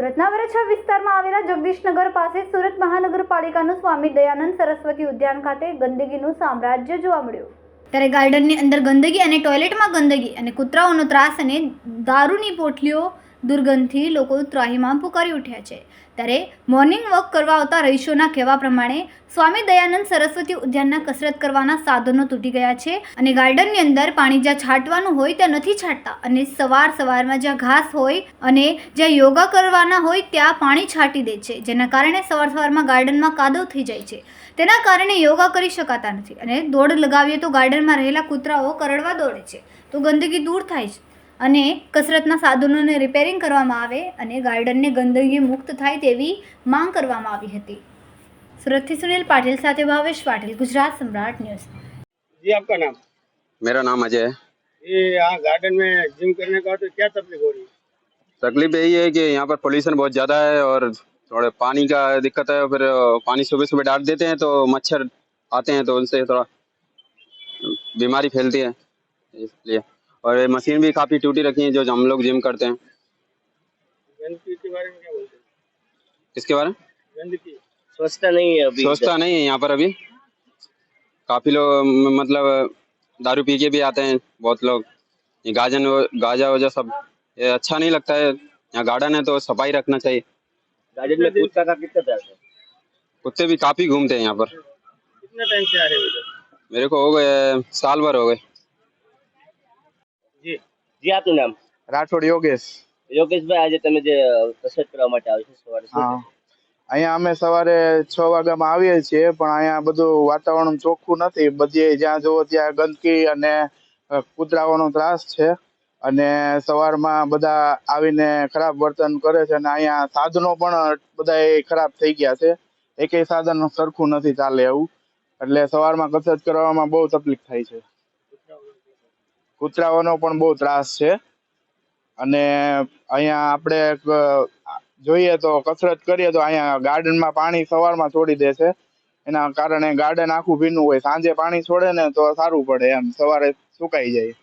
સુરતના વરછા વિસ્તારમાં આવેલા જગદીશનગર પાસે સુરત મહાનગરપાલિકાનું સ્વામી દયાનંદ સરસ્વતી ઉદ્યાન ખાતે ગંદકીનું સામ્રાજ્ય જોવા મળ્યું. ત્યારે ગાર્ડનની અંદર ગંદકી અને ટોયલેટમાં ગંદકી અને કૂતરાઓનો ત્રાસ અને દારૂની પોટલીઓ દુર્ગંધથી લોકો ત્રાહિમામ પુકારી ઉઠ્યા છે. ત્યારે મોર્નિંગ વોક કરવા આવતા રહીશોના કહેવા પ્રમાણે, સ્વામી દયાનંદ સરસ્વતી ઉદ્યાનના કસરત કરવાના સાધનો તૂટી ગયા છે અને ગાર્ડનની અંદર પાણી જ્યાં છાંટવાનું હોય ત્યાં નથી છાંટતા. અને સવાર સવારમાં જ્યાં ઘાસ હોય અને જ્યાં યોગા કરવાના હોય ત્યાં પાણી છાંટી દે છે, જેના કારણે સવાર સવારમાં ગાર્ડનમાં કાદવ થઈ જાય છે. તેના કારણે યોગા કરી શકાતા નથી અને દોડ લગાવીએ તો ગાર્ડનમાં રહેલા કૂતરાઓ કરડવા દોડે છે. તો ગંદકી દૂર થાય છે અને કસરતના સાધનોને રિપેરિંગ કરવામાં આવે અને ગાર્ડનને ગંદકી મુક્ત થાય તેવી માંગ કરવામાં આવી હતી સુરતથી સુનિલ પાટીલ સાથે ભાવેશ પાટીલ ગુજરાત સમ્રાટ ન્યૂઝ जी आपका नाम मेरा नाम अजय है ये यहाँ गार्डन में जिम करने का तो क्या तकलीफ हो रही है तकलीफ यही है कि यहाँ पर पोल्यूशन बहुत ज़्यादा है और थोड़े पानी का दिक्कत है फिर पानी सुबह सुबह डाल देते हैं तो मच्छर आते हैं तो उनसे थोड़ा बीमारी फैलती है इसलिए और मशीन भी काफ़ी टूटी रखी है जो हम लोग जिम करते हैं। गंदगी बारे में इसके बारे में? स्वच्छता नहीं है अभी। सोचता नहीं है यहाँ पर अभी। काफ़ी लोग मतलब दारू पी के भी आते हैं बहुत लोग। ये गाजन गाजा वजा सब ये अच्छा नहीं लगता है। यहाँ गार्डन है तो सफ़ाई रखना चाहिए। गार्डन में कूदका का कितना है? कुत्ते भी काफ़ी घूमते हैं यहाँ पर। कितने टाइम से आ रहे हो मेरे को हो गए साल भर हो गए। જી આપનું નામ? રાઠોડ યોગેશ. યોગેશભાઈ આજે તમે જે કસરત કરવા માટે આવ્યો છો સવારે હા. અહીંયા અમે સવારે છ વાગ્યામાં આવીએ છીએ પણ અહીંયા બધું વાતાવરણ ચોખ્ખું નથી. બધી જ્યાં જુઓ ત્યાં ગંદકી અને કૂતરાઓનો ત્રાસ છે. અને સવારમાં બધા આવીને ખરાબ વર્તન કરે છે અને અહીંયા સાધનો પણ બધા ખરાબ થઈ ગયા છે. એકેય સાધન સરખું નથી ચાલે એવું. એટલે સવારમાં કસરત કરવામાં બહુ તકલીફ થાય છે. કૂતરાઓનો પણ બહુ ત્રાસ છે. અને અહીંયા આપણે જોઈએ તો કસરત કરીએ તો અહીંયા ગાર્ડનમાં પાણી સવારમાં છોડી દે છે. એના કારણે ગાર્ડન આખું ભીનું હોય. સાંજે પાણી છોડે ને તો સારું પડે એમ. સવારે સુકાઈ જાય.